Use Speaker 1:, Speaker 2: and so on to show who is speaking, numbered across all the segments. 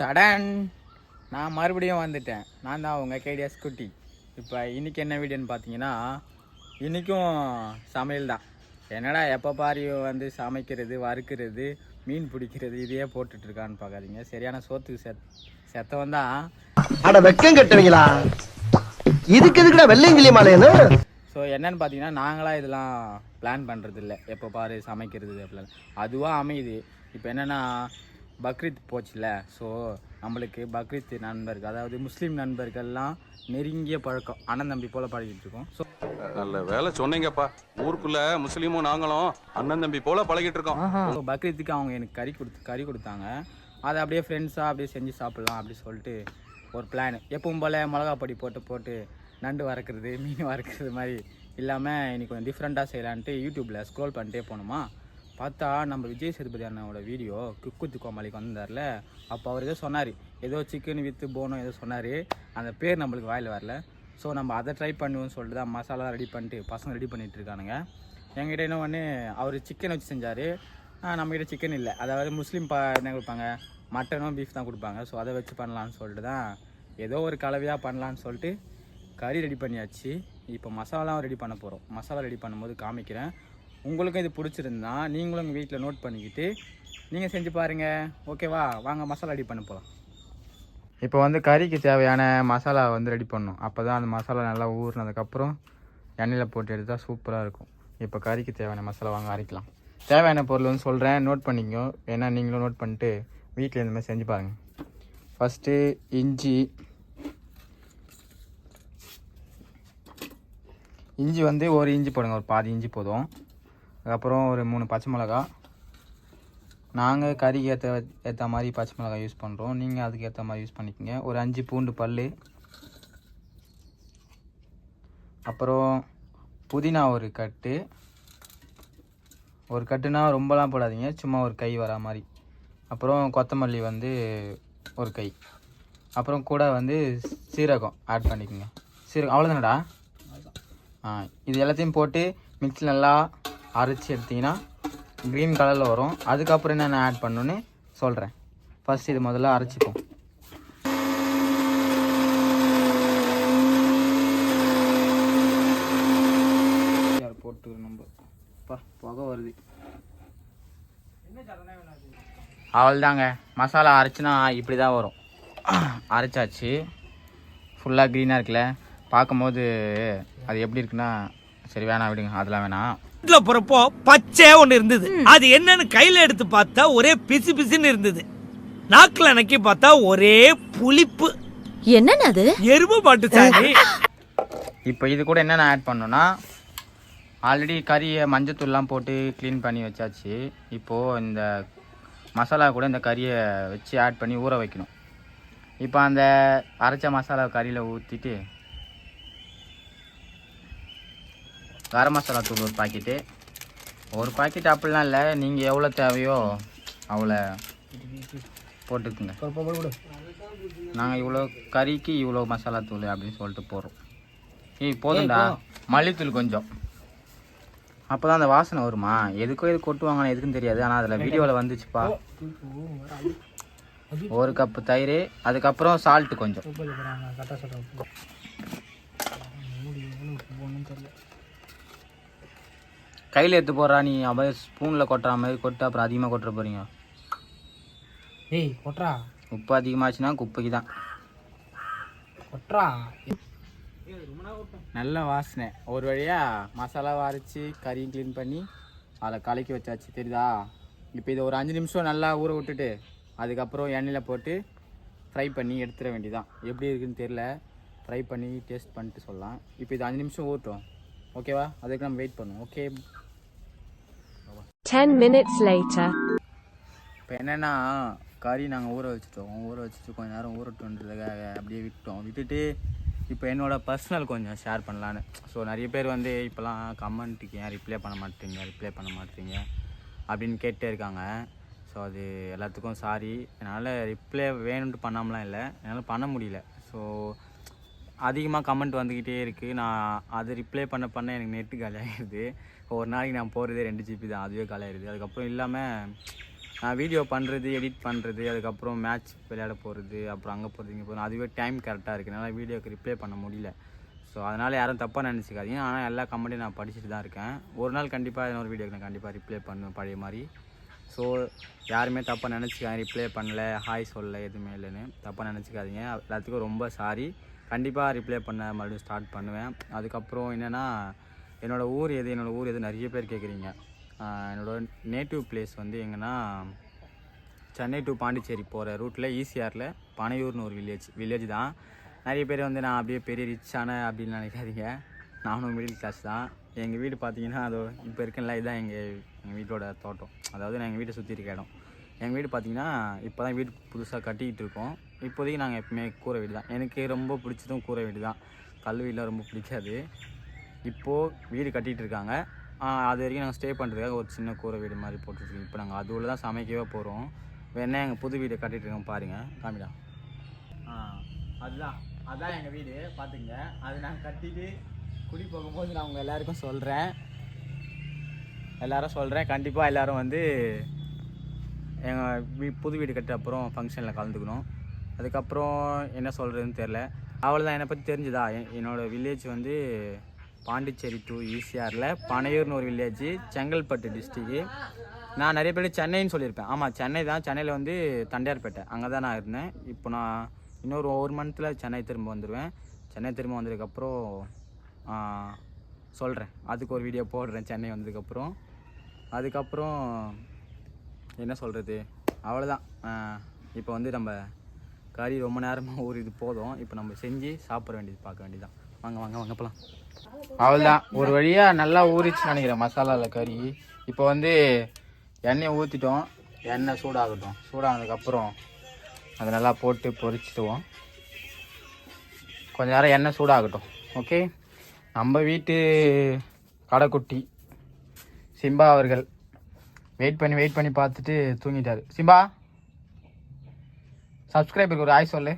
Speaker 1: தடன். நான் மறுபடியும் வந்துட்டேன். நான் தான் உங்கள் கேடிஎஸ் குட்டி. இப்போ இன்றைக்கி என்ன வீடியோன்னு பார்த்தீங்கன்னா இன்றைக்கும் சமையல் தான். என்னடா எப்போ பாரு வந்து சமைக்கிறது வறுக்கிறது மீன் பிடிக்கிறது இதையே போட்டுட்டு இருக்கான்னு பார்க்காதீங்க சரியான சோத்துக்கு செத் செத்தவன் தான்.
Speaker 2: அட வெக்கம் கட்டுவீங்களா? இதுக்கு எதுக்குடா வெள்ளையங்கிலி மாலையன்னு
Speaker 1: ஸோ என்னன்னு பார்த்தீங்கன்னா நாங்களாம் இதெல்லாம் பிளான் பண்ணுறது இல்லை எப்போ பாரு சமைக்கிறது அப்படிலாம் அதுவாக அமையுது. இப்போ என்னென்னா பக்ரீத் போச்சுல ஸோ நம்மளுக்கு பக்ரீத் நண்பர்கள் அதாவது முஸ்லீம் நண்பர்கள்லாம் நெருங்கிய பழக்கம் அண்ணன் தம்பி போல் பழகிட்டு இருக்கோம். ஸோ
Speaker 3: நல்ல வேலை சொன்னீங்கப்பா. ஊருக்குள்ள முஸ்லீமும் நாங்களும் அண்ணன் தம்பி போல பழகிட்டு இருக்கோம்.
Speaker 1: ஸோ பக்ரீத்துக்கு அவங்க எனக்கு கறி கொடுத்து கறி கொடுத்தாங்க. அதை அப்படியே ஃப்ரெண்ட்ஸாக அப்படியே செஞ்சு சாப்பிட்லாம் அப்படி சொல்லிட்டு ஒரு பிளான் எப்பவும் போல் மிளகா பொடி போட்டு போட்டு நண்டு வறுக்கிறது மீன் வறுக்கிறது மாதிரி இல்லாமல் இன்னைக்கு கொஞ்சம் டிஃப்ரெண்ட்டாக செய்யலான்ட்டு யூடியூப்பில் ஸ்க்ரோல் பண்ணிட்டே போனோமா? பார்த்தா நம்ம விஜய் சேதுபதி அண்ணாவோட வீடியோ குக்குத்து கோமாளிக்கு வந்தார்ல அப்போ அவர் ஏதோ சொன்னார். ஏதோ சிக்கன் வித்து போனோம் ஏதோ சொன்னார். அந்த பேர் நம்மளுக்கு வாயில் வரல. ஸோ நம்ம அதை ட்ரை பண்ணுவோம்னு சொல்லிட்டு தான் மசாலா ரெடி பண்ணிட்டு பசங்க ரெடி பண்ணிட்டு இருக்கானுங்க. என்கிட்ட என்ன ஒன்று அவர் சிக்கன் வச்சு செஞ்சார். நம்மகிட்ட சிக்கன் இல்லை. அதாவது முஸ்லீம் பா என்ன கொடுப்பாங்க? மட்டனும் பீஃப் தான் கொடுப்பாங்க. ஸோ அதை வச்சு பண்ணலான்னு சொல்லிட்டு தான் ஏதோ ஒரு கலவையாக பண்ணலான்னு சொல்லிட்டு கறி ரெடி பண்ணியாச்சு. இப்போ மசாலாவும் ரெடி பண்ண போகிறோம் மசாலா ரெடி பண்ணும்போது காமிக்கிறேன். உங்களுக்கும் இது பிடிச்சிருந்தா நீங்களும் உங்கள் வீட்டில் நோட் பண்ணிக்கிட்டு நீங்கள் செஞ்சு பாருங்கள் ஓகேவா வாங்க மசாலா ரெடி பண்ண போகலாம் இப்போ வந்து கறிக்கு தேவையான மசாலா வந்து ரெடி பண்ணணும். அப்போ தான் அந்த மசாலா நல்லா ஊறினதுக்கப்புறம் எண்ணெயில் போட்டு எடுத்தால் சூப்பராக இருக்கும். இப்போ கறிக்கு தேவையான மசாலா வாங்க அரைக்கலாம். தேவையான பொருள் வந்து சொல்கிறேன் நோட் பண்ணிக்கோ. ஏன்னா நீங்களும் நோட் பண்ணிட்டு வீட்டில் இந்த மாதிரி செஞ்சு பாருங்கள் ஃபஸ்ட்டு இஞ்சி. இஞ்சி வந்து ஒரு இஞ்சி போடுங்க. ஒரு பாதி இஞ்சி போதும். அதுக்கப்புறம் ஒரு மூணு பச்சை மிளகா. நாங்கள் கறிக்கு ஏற்ற ஏற்ற மாதிரி பச்சை மிளகாய் யூஸ் பண்ணுறோம் நீங்கள் அதுக்கு ஏற்ற மாதிரி யூஸ் பண்ணிக்கோங்க. ஒரு அஞ்சு பூண்டு பல் அப்புறம் புதினா ஒரு கட்டு. ஒரு கட்டுனா ரொம்பலாம் போடாதீங்க. சும்மா ஒரு கை வரா மாதிரி. அப்புறம் கொத்தமல்லி வந்து ஒரு கை. அப்புறம் கூட வந்து சீரகம் ஆட் பண்ணிக்கோங்க. சீரகம் அவ்வளோதானடா ஆ இது எல்லாத்தையும் போட்டு மிக்ஸில் நல்லா அரைச்சி எடுத்தீங்கன்னா க்ரீன் கலரில் வரும். அதுக்கப்புறம் என்னென்ன ஆட் பண்ணணுன்னு சொல்கிறேன் ஃபர்ஸ்ட் இது முதல்ல அரைச்சிப்போம். போட்டு நம்ம? புகை வருது. அவள்தாங்க மசாலா அரைச்சினா இப்படி தான் வரும். அரைச்சாச்சு. ஃபுல்லாக க்ரீனாக இருக்குல்ல. பார்க்கும்போது அது எப்படி இருக்குன்னா சரி வேணாம் விடுங்க. அதெல்லாம் வேணாம்.
Speaker 4: வீட்டுல போறப்போ பச்சை ஒண்ணு இருந்தது. அது என்னன்னு கையில எடுத்து பார்த்தா ஒரே பிசு பிசுன்னு இருந்தது. நாக்குல நக்கி பார்த்தா ஒரே புளிப்பு.
Speaker 5: என்னன்னு அது?
Speaker 4: எருமை மாட்டு சாணி
Speaker 1: இப்போ இது கூட என்னென்ன ஆட் பண்ணணும்னா ஆல்ரெடி கறியை மஞ்சத்தூள்லாம் போட்டு க்ளீன் பண்ணி வச்சாச்சு. இப்போது இந்த மசாலா கூட இந்த கறியை வச்சு ஆட் பண்ணி ஊற வைக்கணும். இப்போ அந்த அரைச்ச மசாலா கறியில் ஊற்றிட்டு கரம் மசாலா தூள் ஒரு பாக்கெட்டு ஒரு பாக்கெட் அப்படிலாம் இல்லை. நீங்கள் எவ்வளோ தேவையோ அவ்வளோ போட்டுக்குங்க. நாங்கள் இவ்வளோ கறிக்கு இவ்வளோ மசாலா தூள் அப்படின்னு சொல்லிட்டு போடுறோம். ஏய் போதும்டா. மல்லித்தூள் கொஞ்சம். அப்போ தான் அந்த வாசனை வருமா? எதுக்கோ இது கொட்டுவாங்கன்னு எதுக்குன்னு தெரியாது. ஆனால் அதில் வீடியோவில் வந்துச்சுப்பா. ஒரு கப்பு தயிர் அதுக்கப்புறம் சால்ட்டு கொஞ்சம். கையில் எடுத்து போடுறா நீ. அப்படியே ஸ்பூனில் கொட்டுற மாதிரி கொட்டு அப்புறம் அதிகமாக கொட்டுற போறீங்க.
Speaker 6: ஏய் கொட்ரா
Speaker 1: உப்பு அதிகமாச்சுன்னா குப்பைக்கு தான்.
Speaker 6: கொட்ரா
Speaker 1: நல்ல வாசனை. ஒரு வழியாக மசாலாவை அரைச்சி கறியும் க்ளீன் பண்ணி அதில் கலக்கி வச்சாச்சு. தெரியுதா? இப்போ இதை ஒரு அஞ்சு நிமிஷம் நல்லா ஊற விட்டுட்டு அதுக்கப்புறம் எண்ணெயில் போட்டு ஃப்ரை பண்ணி எடுத்துட வேண்டியதான் எப்படி இருக்குன்னு தெரில ஃப்ரை பண்ணி டேஸ்ட் பண்ணிட்டு சொல்லலாம். இப்போ இது அஞ்சு நிமிஷம் ஊறட்டும். ஓகேவா அதுக்கு நம்ம வெயிட் பண்ணுவோம். ஓகே
Speaker 5: டென் மினிட்ஸ் லேட்டர்
Speaker 1: இப்போ என்னென்னா கறி நாங்கள் ஊற வச்சுட்டோம். ஊற வச்சுட்டு கொஞ்ச நேரம் ஊறட்டுன்றதுக்காக அப்படியே விட்டோம். விட்டுட்டு இப்போ என்னோட பர்சனல் கொஞ்சம் ஷேர் பண்ணலான்னு. ஸோ நிறைய பேர் வந்து இப்போலாம் கமெண்ட்டுக்கு ஏன் ரிப்ளை பண்ண மாட்டீங்க? ரிப்ளை பண்ண மாட்டீங்க? அப்படின்னு கேட்டே இருக்காங்க. ஸோ அது எல்லாத்துக்கும் சாரி என்னால் ரிப்ளை வேணும்ட்டு பண்ணாமலாம் இல்லை. என்னால் பண்ண முடியல. ஸோ அதிகமாக கமெண்ட் வந்துக்கிட்டே இருக்குது நான் அது ரிப்ளை பண்ண பண்ண எனக்கு நெட்டு காலியாகிடுது ஒரு நாளைக்கு நான் போகிறதே ரெண்டு ஜிபி தான். அதுவே காலியாகிடுது அதுக்கப்புறம் இல்லாமல் நான் வீடியோ பண்ணுறது எடிட் பண்ணுறது அதுக்கப்புறம் மேட்ச் விளையாட போகிறது அப்புறம் அங்கே போகிறது இங்கே போகிறது அதுவே டைம் கரெக்டாக இருக்குது என்னால் வீடியோக்கு ரிப்ளை பண்ண முடியல. ஸோ அதனால் யாரும் தப்பாக நினச்சிக்காதீங்க. ஆனால் எல்லா கமெண்ட்டையும் நான் படிச்சுட்டு தான் இருக்கேன். ஒரு நாள் கண்டிப்பாக இன்னொரு வீடியோக்கு நான் கண்டிப்பாக ரிப்ளை பண்ணுவேன் பழைய மாதிரி. ஸோ யாருமே தப்பாக நினச்சிக்காங்க ரிப்ளை பண்ணல ஹாய் சொல்லலை எதுவுமே இல்லைன்னு. தப்பாக நினச்சிக்காதீங்க. எல்லாத்துக்கும் ரொம்ப சாரி கண்டிப்பாக ரிப்ளை பண்ண மறுபடியும் ஸ்டார்ட் பண்ணுவேன். அதுக்கப்புறம் என்னென்னா என்னோடய ஊர் எது என்னோடய ஊர் எது நிறைய பேர் கேட்குறீங்க என்னோடய நேட்டிவ் பிளேஸ் வந்து எங்கன்னா சென்னை டு பாண்டிச்சேரி போகிற ரூட்டில் ஈசிஆரில் பனையூர்னு ஒரு வில்லேஜ் வில்லேஜ் தான். நிறைய பேர் வந்து நான் அப்படியே பெரிய ரிச்சான அப்படின்னு நினைக்காதீங்க. நானும் மிடில் கிளாஸ் தான். எங்கள் வீடு பார்த்தீங்கன்னா அதோ இப்போ இருக்கேன்ல இதுதான் எங்கள் எங்கள் வீட்டோட தோட்டம். அதாவது நான் எங்கள் வீட்டை சுற்றி இருக்க இடம். எங்கள் வீடு பார்த்தீங்கன்னா இப்போ தான் வீடு புதுசாக கட்டிக்கிட்டு இருக்கோம். இப்போதைக்கு நாங்கள் எப்பவுமே கூரை வீடு தான். எனக்கு ரொம்ப பிடிச்சதும் கூரை வீடு தான். கல் வீடுலாம் ரொம்ப பிடிக்காது. இப்போது வீடு கட்டிகிட்டு இருக்காங்க. அது வரைக்கும் நாங்கள் ஸ்டே பண்ணுறதுக்காக ஒரு சின்ன கூரை வீடு மாதிரி போட்டுருக்கோம் இப்போ நாங்கள் அது தான் சமைக்கவே போகிறோம் வேணா எங்கள் புது வீடு கட்டிகிட்டு இருக்கோம் பாருங்கள் காமிடா. ஆ அதுதான். எங்கள் வீடு. பார்த்துங்க அது நாங்கள் கட்டிட்டு குடி போகும்போது நான் உங்கள் எல்லாருக்கும் சொல்கிறேன் எல்லாரும் சொல்கிறேன் கண்டிப்பாக எல்லாரும் வந்து எங்கள் வீ புது வீடு கட்ட அப்புறம் ஃபங்க்ஷனில் கலந்துக்கணும். அதுக்கப்புறம் என்ன சொல்கிறதுன்னு தெரில அவ்வளோதான் என்னை பற்றி தெரிஞ்சுதா? என்னோடய வில்லேஜ் வந்து பாண்டிச்சேரி டு ஈசிஆரில். பனையூர்னு ஒரு வில்லேஜ் செங்கல்பட்டு டிஸ்ட்ரிக்கு நான் நிறைய பேர் சென்னைன்னு சொல்லியிருப்பேன். ஆமாம் சென்னை தான். சென்னையில் வந்து தண்டையார்பேட்டை. அங்கே தான் நான் இருந்தேன். இப்போ நான் இன்னொரு ஒரு மந்த்தில் சென்னை திரும்ப வந்துடுவேன் சென்னை திரும்ப வந்ததுக்கப்புறம் சொல்கிறேன் அதுக்கு ஒரு வீடியோ போடுறேன். சென்னை வந்ததுக்கப்புறம். அதுக்கப்புறம் என்ன சொல்கிறது அவ்வளோதான் இப்போ வந்து நம்ம கறி ரொம்ப நேரமாக ஒரு இது போதும். இப்போ நம்ம செஞ்சு சாப்பிட வேண்டியது பார்க்க வேண்டியதுதான். வாங்க வாங்க வாங்க போகலாம் அவ்வளோதான் ஒரு வழியாக நல்லா ஊறிச்சு நினைக்கிறேன் மசாலாவில் கறி. இப்போ வந்து எண்ணெயை ஊற்றிட்டோம் எண்ணெய் சூடாகட்டும். சூடானதுக்கப்புறம் அதை நல்லா போட்டு பொரிச்சிடுவோம். கொஞ்ச நேரம் எண்ணெய் சூடாகட்டும். ஓகே நம்ம வீட்டு கடைக்குட்டி சிம்பா அவர்கள். வெயிட் பண்ணி வெயிட் பண்ணி பார்த்துட்டு தூங்கிட்டார். சிம்பா? சப்ஸ்கிரைபருக்கு ஒரு ஆய் சொல்லு.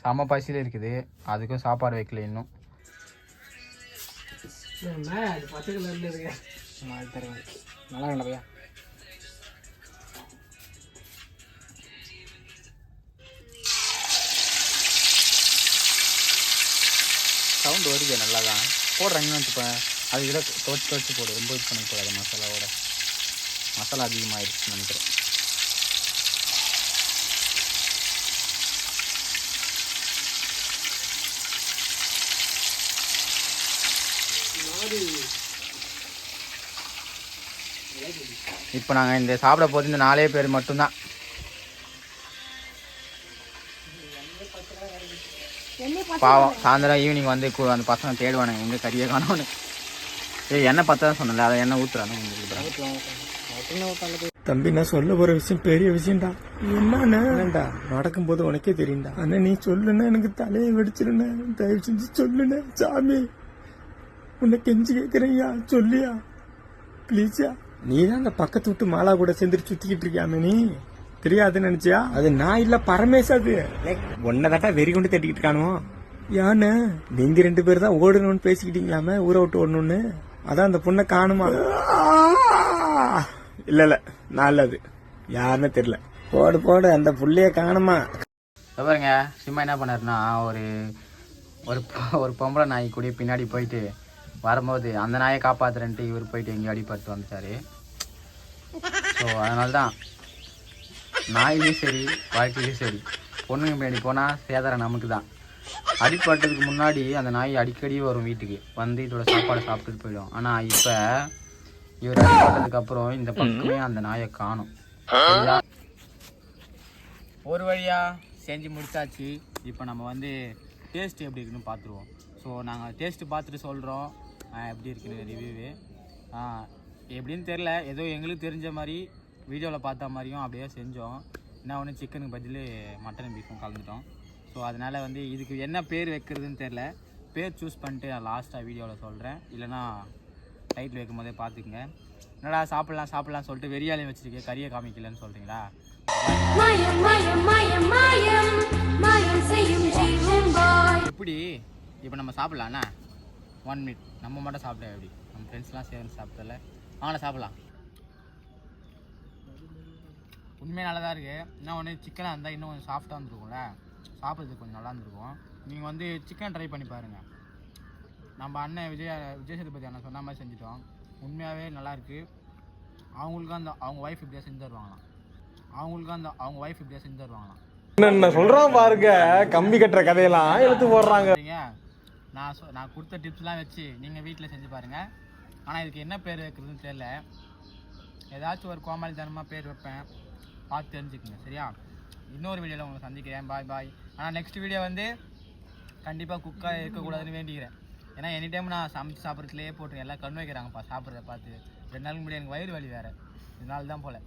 Speaker 1: செம பசியில் இருக்குது. அதுக்கும் சாப்பாடு வைக்கல இன்னும். நல்லா வேண்டாம் சவுண்டு வருது நல்லா தான் போடுறேன் இன்னும் இப்போ. அது இதில் துவச்சி துவச்சி போடு. ரொம்ப இது பண்ண கூடாது மசாலாவோட. மசாலா அதிகமாகிடுச்சுன்னு நினைக்கிறேன். இப்போ நாங்கள் இந்த சாப்பிட போகிறது இந்த நாலே பேர் மட்டும்தான். பாவம் சாயந்தரம் ஈவினிங் வந்து கு- அந்த பசங்க தேடுவானுங்க எங்கே கறியை காணோன்னு. ஏய் எண்ணெய் பத்தா சொன்னல அதை எண்ணெய் ஊற்றுறாங்க
Speaker 7: தம்பி நான் சொல்ல போற விஷயம் பெரிய விஷயம்டா. என்னடா நடக்கும்போது உனக்கே தெரியும்டா. அண்ணா நீ சொல்லுன்னா எனக்கு தலையை வெடிச்சிருண்ணே தயவு செஞ்சு சொல்லுண்ணே சாமி. உன்னை கெஞ்சி கேட்குறேன்யா சொல்லியா? ப்ளீஸ்யா நீ தான் அந்த பக்கத்து விட்டு மாலா கூட சேர்ந்துட்டு சுத்திக்கிட்டு இருக்கியாமே நீ தெரியாதுன்னு நினைச்சியா? அது நான் இல்ல பரமேஷ் அது. உன்னதாட்டா வெறி கொண்டு தட்டிக்கிட்டு இருக்கானோ யானு? நீங்க ரெண்டு பேர் தான் ஓடணும்னு பேசிக்கிட்டீங்களாமே ஊரை விட்டு ஓடணும்னு? அதான் அந்த பொண்ணை காணுமா? இல்ல இல்ல நல்லது யாருன்னு தெரியல. போடு போடு அந்த புள்ளைய காணுமா?
Speaker 1: பாருங்க சிம்மா என்ன பண்ணாருன்னா ஒரு ஒரு பொ- ஒரு பொம்பளை நாய் கூட பின்னாடி போயிட்டு வரும்போது அந்த நாயை காப்பாத்துறேன்ட்டு இவர் போயிட்டு எங்கேயோ அடிபட்டு வந்துட்டாரு. ஸோ அதனால தான் நாயிலையும் சரி வாழ்க்கையிலையும் சரி பொண்ணுங்க பின்னாடி போனால் சேதாரம் நமக்கு தான் அடிப்பட்டதுக்கு முன்னாடி அந்த நாய் அடிக்கடி வரும் வீட்டுக்கு. வந்து இதோட சாப்பாடை சாப்பிட்டுட்டு போயிடும். ஆனால் இப்போ இவர் அடிப்பட்டதுக்கு அப்புறம் இந்த பக்கமே அந்த நாயை காணும். ஒரு வழியாக செஞ்சு முடிச்சாச்சு. இப்போ நம்ம வந்து டேஸ்ட் எப்படி இருக்குன்னு பார்த்துருவோம். ஸோ நாங்கள் டேஸ்ட்டு பார்த்துட்டு சொல்கிறோம் எப்படி இருக்குன்னு ரிவ்யூவு எப்படின்னு தெரில ஏதோ எங்களுக்கு தெரிஞ்ச மாதிரி வீடியோவில் பார்த்த மாதிரியும் அப்படியே செஞ்சோம். என்ன ஒன்று சிக்கனுக்கு பதில் மட்டன் பீஃபும் கலந்துட்டோம். ஸோ அதனால் வந்து இதுக்கு என்ன பேர் வைக்கிறதுன்னு தெரில பேர் சூஸ் பண்ணிட்டு நான் லாஸ்ட்டாக வீடியோவில் சொல்கிறேன் இல்லைனா டைட்டில் வைக்கும் போதே பார்த்துக்குங்க. என்னடா சாப்பிட்லாம் சாப்பிட்லாம் சொல்லிட்டு வெறியாலையும் வச்சுருக்கேன் கறியை காமிக்கலன்னு சொல்கிறீங்களா எப்படி? இப்போ நம்ம சாப்பிட்லாண்ணா ஒன் மினிட் நம்ம மட்டும் சாப்பிட எப்படி? நம்ம ஃப்ரெண்ட்ஸ்லாம் சேர்ந்து சாப்பிட்டல வாங்கலாம் சாப்பிட்லாம். உண்மையாக நல்லா தான் இருக்குது இன்னும் ஒன்று சிக்கனாக இருந்தால் இன்னும் கொஞ்சம் சாஃப்டாக இருந்திருக்கும்ல. சாப்பிட்றதுக்கு கொஞ்சம் நல்லா இருந்திருக்கும். நீங்கள் வந்து சிக்கன் ட்ரை பண்ணி பாருங்கள் நம்ம அண்ணன் விஜய விஜய் சேதுபதி அண்ணன் சொன்ன மாதிரி செஞ்சுட்டோம். உண்மையாகவே நல்லாயிருக்கு அவங்களுக்கு அந்த அவங்க ஒய்ஃப் இப்படியே செஞ்சு தருவாங்களாம். அவங்களுக்கு அந்த அவங்க ஒய்ஃப் இப்படியே செஞ்சு தருவாங்களாம்.
Speaker 7: என்ன சொல்றான் பாருங்க. கம்பி கட்டுற கதையெல்லாம் எடுத்து போடுறாங்க.
Speaker 1: நான் சொ நான் கொடுத்த டிப்ஸ்லாம் வச்சு நீங்கள் வீட்டில் செஞ்சு பாருங்கள் ஆனால் இதுக்கு என்ன பேர் வைக்கிறதுன்னு தெரியல. ஏதாச்சும் ஒரு கோமாளித்தனமாக பேர் வைப்பேன். பார்த்து தெரிஞ்சுக்குங்க சரியா? இன்னொரு வீடியோவில் உங்களை சந்திக்கிறேன். பாய் பாய் ஆனால் நெக்ஸ்ட் வீடியோ வந்து கண்டிப்பாக குக்காக இருக்கக்கூடாதுன்னு வேண்டிக்கிறேன். ஏன்னா எனி டைம் நான் சமைச்சு சாப்பிட்றதுலேயே போட்டு எல்லாம் கண் வைக்கிறாங்கப்பா சாப்பிட்றத பார்த்து. ரெண்டு நாளுக்கு முன்னாடி எனக்கு வயிறு வலி வேறு. இதனால தான் போல்.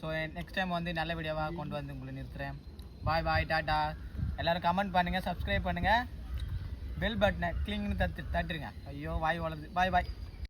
Speaker 1: ஸோ நெக்ஸ்ட் டைம் வந்து நல்ல வீடியோவாக கொண்டு வந்து உங்களை நிறுத்துகிறேன் பாய் பாய் டாட்டா எல்லோரும் கமெண்ட் பண்ணுங்கள் சப்ஸ்கிரைப் பண்ணுங்கள் பெல் பட்டனை கிளிங்னு தட்டு தட்டுருங்க. ஐயோ வாய் வளருது. பாய் பாய்